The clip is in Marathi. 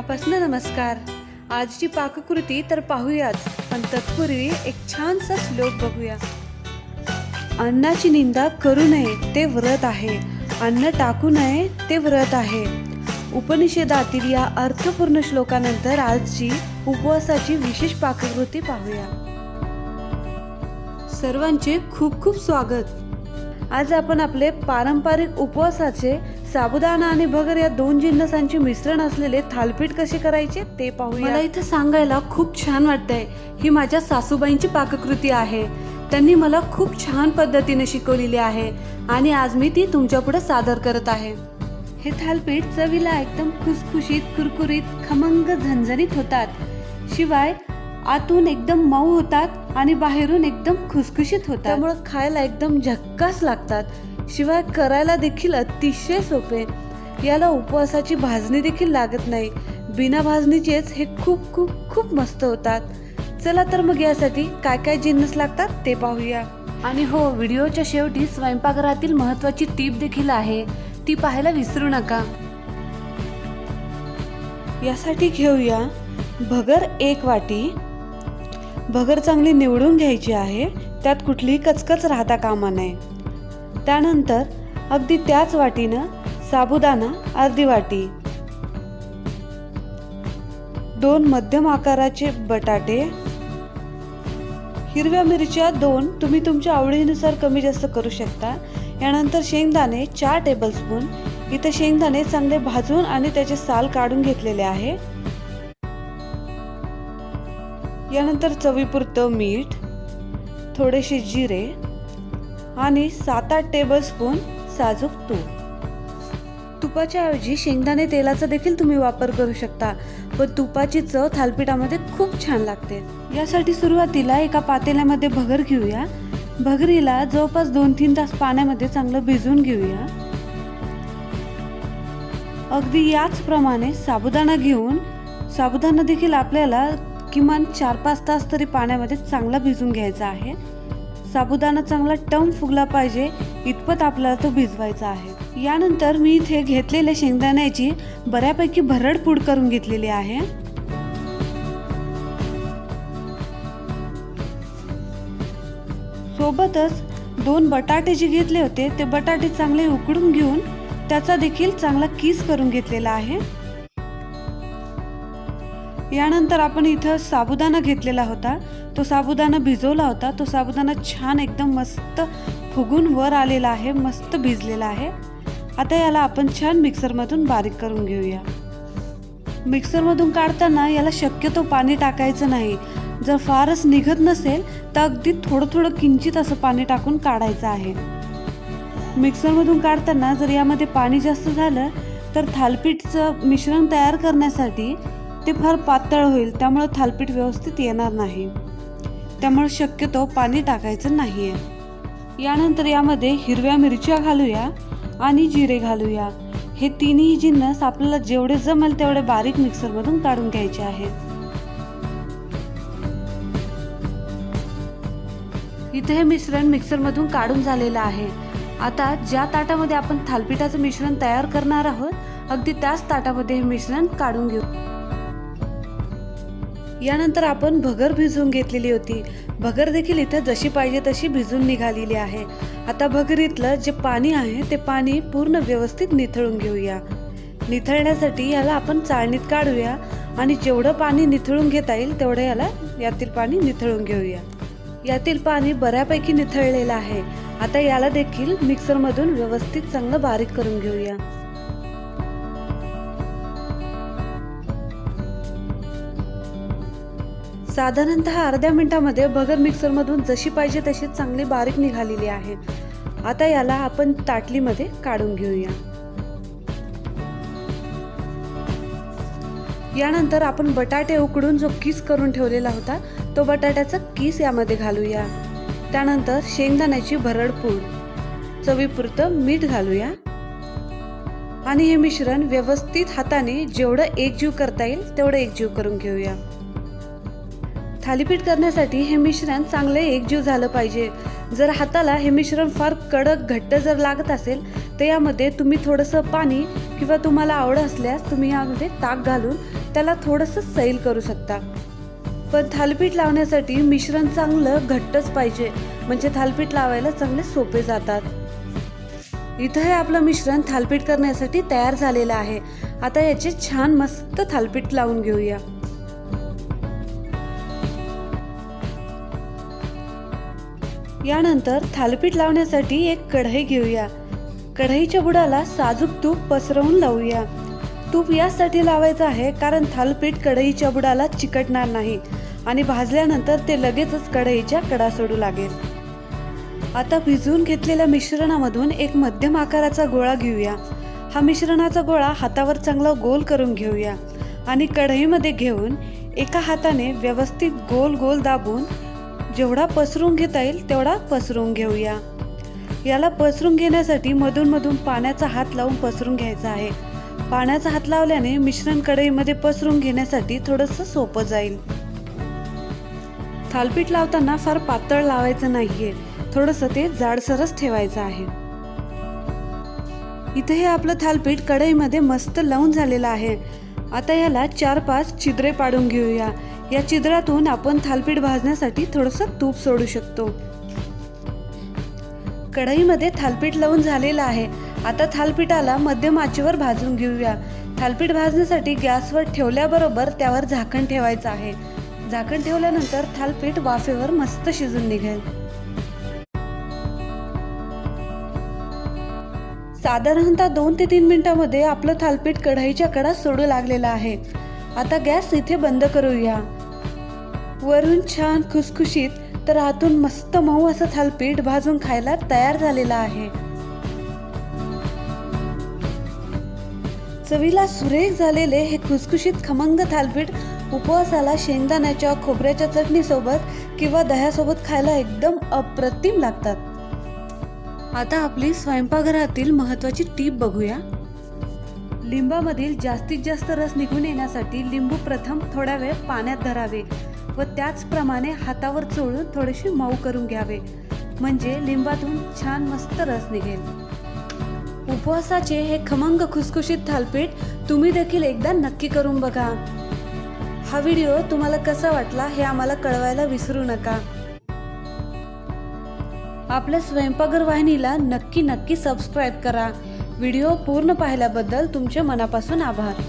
मनापासून नमस्कार. आजची पाककृती तर पाहूयाच पण तत्पूर्वी एक छानसा श्लोक बघूया. अन्नाची निंदा करू नये ते व्रत आहे. अन्न टाकू नये ते व्रत आहे. उपनिषेदातील या अर्थपूर्ण श्लोकानंतर आजची उपवासाची विशेष पाककृती पाहूया. सर्वांचे खूप खूप स्वागत. आज आपण आपले पारंपरिक उपवासाचे साबुदाणा आणि भगर या दोन जिन्नसांचे मिश्रण असलेले थालपीठ कसे करायचे ते पाहूया. मला इथं सांगायला खूप छान वाटतंय. ही माझ्या सासूबाईंची पाककृती आहे. त्यांनी मला खूप छान पद्धतीने शिकवलेली आहे आणि आज मी ती तुमच्यापुढे सादर करत आहे. हे थालपीठ चवीला एकदम खुसखुशीत कुरकुरीत खमंग झणझणीत होतात. शिवाय आतून एकदम मऊ होतात आणि बाहेरून एकदम खुसखुशीत होतात. त्यामुळे खायला एकदम झक्कास लागतात. शिवाय करायला देखील अतिशय सोपे. याला उपवासाची भाजणी देखील लागत नाही. बिना भाजणीचेच हे खूप खूप खूप मस्त होतात. चला तर मग यासाठी काय काय जिन्नस लागतात ते पाहूया. आणि हो व्हिडिओच्या शेवटी स्वयंपाकघरातील महत्वाची टीप देखील आहे. ती पाहायला विसरू नका. यासाठी घेऊया भगर एक वाटी. भगर चांगली निवडून घ्यायची आहे. त्यात कुठलीही कचकच राहता कामा नये. त्यानंतर अगदी त्याच वाटीनं साबुदाणा अर्धी वाटी दोन मध्यम आकाराचे बटाटे हिरव्या मिरच्या दोन तुम्ही तुमच्या आवडीनुसार कमी जास्त करू शकता. यानंतर शेंगदाणे चार टेबलस्पून इथं शेंगदाणे चांगले भाजून आणि त्याचे साल काढून घेतलेले आहे. यानंतर चवीपुरतं मीठ थोडेसे जिरे आणि सात आठ टेबलस्पून साजूक तूप. तुपाच्या ऐवजी शेंगदाणे तेलाचा देखील तुम्ही वापर करू शकता पण तुपाची चव थालपिठामध्ये खूप छान लागते. यासाठी सुरुवातीला एका पातेल्यामध्ये भगर घेऊया. भगरीला जवळपास दोन तीन तास पाण्यामध्ये चांगलं भिजवून घेऊया. अगदी याचप्रमाणे साबुदाणा घेऊन साबुदाणा देखील आपल्याला किमान चार पाच तास तरी पाण्यामध्ये चांगला भिजून घ्यायचा आहे. साबुदाणा चांगला टम फुगला पाहिजे इतपत आपल्याला तो भिजवायचा आहे. यानंतर मी इथे घेतलेल्या शेंगदाण्याची बऱ्यापैकी भरड पूड करून घेतलेली आहे. सोबतच दोन बटाटे जे घेतले होते ते बटाटे चांगले उकडून घेऊन त्याचा देखील चांगला किस करून घेतलेला आहे. यानंतर आपण इथं साबुदाणा घेतलेला होता. तो साबुदाणा भिजवला होता. तो साबुदाणा छान एकदम मस्त फुगून वर आलेला आहे. मस्त भिजलेला आहे. आता याला आपण छान मिक्सरमधून बारीक करून घेऊया. मिक्सरमधून काढताना याला शक्यतो पाणी टाकायचं नाही. जर फारच निघत नसेल तर अगदी थोडं थोडं किंचित असं पाणी टाकून काढायचं आहे. मिक्सरमधून काढताना जर यामध्ये पाणी जास्त झालं तर थालपीठचं मिश्रण तयार करण्यासाठी ते फार पातळ होईल त्यामुळं थालपीठ व्यवस्थित येणार नाही. त्यामुळे शक्यतो पाणी टाकायचं नाही आहे यानंतर यामध्ये हिरव्या मिरच्या घालूया आणि जिरे घालूया. हे तिन्ही जिन्नस आपल्याला जेवढे जमेल तेवढे बारीक मिक्सरमधून काढून घ्यायचे आहेत. इथे हे मिश्रण मिक्सरमधून काढून झालेलं आहे. आता ज्या ताटामध्ये आपण थालपिठाचं मिश्रण तयार करणार आहोत अगदी त्याच ताटामध्ये हे मिश्रण काढून घेऊ. यानंतर आपण भगर भिजवून घेतलेली होती. भगर देखील इथं जशी पाहिजे तशी भिजून निघालेली आहे. आता भगरीतलं जे पाणी आहे ते पाणी पूर्ण व्यवस्थित निथळून घेऊया. निथळण्यासाठी याला आपण चाळणीत काढूया आणि जेवढं पाणी निथळून घेता येईल तेवढं याला यातील पाणी निथळून घेऊया. यातील पाणी बऱ्यापैकी निथळलेलं आहे. आता याला देखील मिक्सरमधून व्यवस्थित चांगलं बारीक करून घेऊया. साधारणतः अर्ध्या मिनिटामध्ये भगर मिक्सरमधून जशी पाहिजे तशी चांगली बारीक निघालेली आहे. आता याला आपण ताटलीमध्ये काढून घेऊया. यानंतर आपण बटाटे उकडून जो किस करून ठेवलेला होता तो बटाट्याचा किस यामध्ये घालूया. त्यानंतर शेंगदाण्याची भरडपूड चवीपुरतं मीठ घालूया. आणि हे मिश्रण व्यवस्थित हाताने जेवढं एकजीव करता येईल तेवढं एकजीव करून घेऊया. थालीपीठ करण्यासाठी हे मिश्रण चांगले एकजीव झालं पाहिजे. जर हाताला हे मिश्रण फार कडक घट्ट जर लागत असेल तर यामध्ये तुम्ही थोडंसं पाणी किंवा तुम्हाला आवड असल्यास तुम्ही यामध्ये ताक घालून त्याला थोडंसं सैल करू शकता. पण थालीपीठ लावण्यासाठी मिश्रण चांगलं घट्टच पाहिजे. म्हणजे थालीपीठ लावायला चांगले सोपे जातात. इथं हे आपलं मिश्रण थालपीठ करण्यासाठी तयार झालेलं आहे. आता याचे छान मस्त थालपीठ लावून घेऊया. यानंतर थालीपीठ लावण्यासाठी एक कढई घेऊया. कढईच्या बुडाला साजूक तूप पसरवून लावूया. तूप यासाठी लावायचं आहे कारण थालपीठ कढईच्या बुडाला चिकटणार नाही आणि भाजल्यानंतर ते लगेचच कढईच्या कडा सोडू लागेल. आता भिजवून घेतलेल्या मिश्रणामधून एक मध्यम आकाराचा गोळा घेऊया. हा मिश्रणाचा गोळा हातावर चांगला गोल करून घेऊया आणि कढईमध्ये घेऊन एका हाताने व्यवस्थित गोल गोल दाबून जेवढा पसरून घेता येईल तेवढा पसरून घेऊया. याला पसरून घेण्यासाठी मधून मधून पाण्याचा हात लावून पसरून घ्यायचा आहे. पाण्याचा हात लावल्याने मिश्रण कढईमध्ये पसरून घेण्यासाठी थोडंसं सोपं जाईल. थालपीठ लावताना फार पातळ लावायचं नाहीये. थोडंसं ते जाडसरच ठेवायचं आहे. इथे हे आपलं थालपीठ कढईमध्ये मस्त लावून झालेलं आहे. आता याला चार पाच छिद्रे पाडून घेऊया. या छिद्रातून आपण थालपीठ भाजण्यासाठी थोडंसं तूप सोडू शकतो. कढईमध्ये थालपीठ लावून झालेलं आहे. आता थालपीठाला मध्यम आचेवर भाजून घेऊया. थालपीठ भाजण्यासाठी गॅसवर ठेवल्याबरोबर त्यावर झाकण ठेवायचं आहे. झाकण ठेवल्यानंतर थालपीठ वाफेवर मस्त शिजून निघेल. साधारणतः दोन ते तीन मिनिटांमध्ये आपलं थालपीठ कढईच्या कडा सोडू लागलेलं आहे. आता गॅस इथे बंद करूया. वरून छान खुसखुशीत तर आतून मस्त मऊ असं थालपीठ भाजून खायला तयार झालेलं आहे. चवीला सुरेख झालेले हे खुसखुशीत खमंग थालपीठ उपवासाला शेंगदाण्याच्या खोबऱ्याच्या चटणीसोबत किंवा दह्यासोबत खायला एकदम अप्रतिम लागतात. आता आपली स्वयंपाकघरातील महत्वाची टीप बघूया. लिंबामधील जास्तीत जास्त रस निघून येण्यासाठी लिंबू प्रथम थोड्या वेळ पाण्यात धरावे. व त्याचप्रमाणे हातावर चोळून थोडेसे मऊ करून घ्यावे. म्हणजे लिंबातून छान मस्त रस निघेल. उपवासाचे हे खमंग खुसखुशीत थालपीठ तुम्ही देखील एकदा नक्की करून बघा. हा व्हिडिओ तुम्हाला कसा वाटला हे आम्हाला कळवायला विसरू नका. आपल्या स्वयंपाकघर वाहिनीला नक्की नक्की सबस्क्राईब करा. व्हिडिओ पूर्ण पाहिल्याबद्दल तुमचे मनापासून आभार.